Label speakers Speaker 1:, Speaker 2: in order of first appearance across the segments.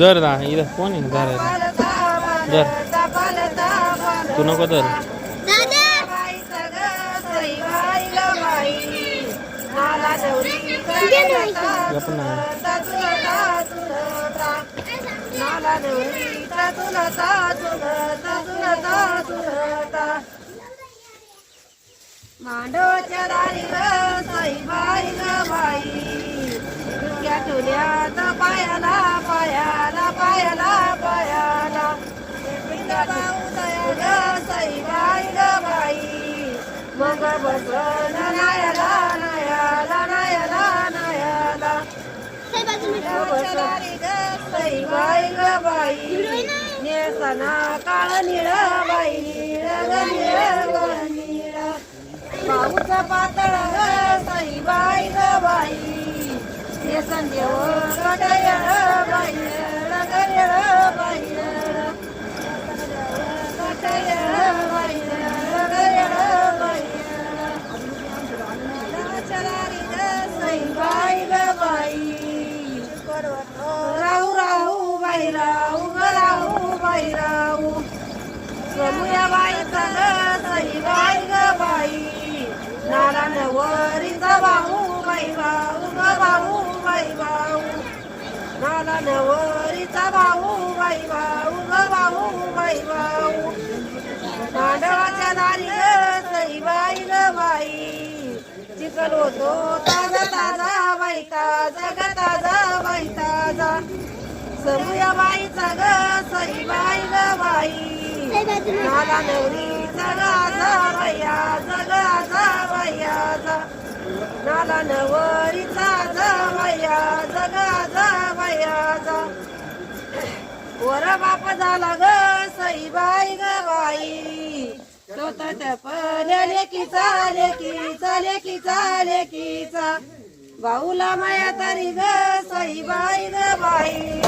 Speaker 1: धर ना इथं कोण आहे? धर धर. तू नको धर.
Speaker 2: मला दौरी ग सई बाई ग बाई. ठुल्यात पायाला पायाला पायाला पायाला. पिंडाला सई बाई ग बाई. मग बसन नायाला नायाला नायाला नायाला. बसणारी ग सई बाई. ग बाई नेसना काळ निळ बाई निळ ग निळ ग निळ. पाऊस पातळ ग सई बाई ग बाई हे संदेव कटयळ बाई गयळ बाई कटयळ बाई गयळ बाई ग सई बाई ग बाई राहू राहू बाई राहू ग राहू बाई राहू. रमुया बाई ग सई बाई ग बाई. भाऊ बाई भाऊ ग भाऊ. नाला नवरीचा भाऊ बाई भाऊ ग भाऊ बाई भाऊ. मांडवाच्या दारी ग सई बाई ग बाई. चिकल होतो ताजा ताजा बाई ताजा ग ताजा बाई ताजा. समूया बाईचा ग सई बाई ग बाई. नाला नवरीचा ग आजा बाया जग आजा बाया जा नाला नवरीचा जा जगा जग आजा जा. वर बाप झाला ग सईबाई ग बाई. तो तर पल्या लेकीचा लेकीचा लेकीचा लेकीचा. बाऊला माया तरी ग सईबाई ग बाई.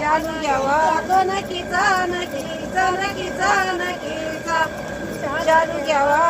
Speaker 2: चालू घ्यावा तो नकीचा नकीचा नकीचा नकीचा चालू घ्यावा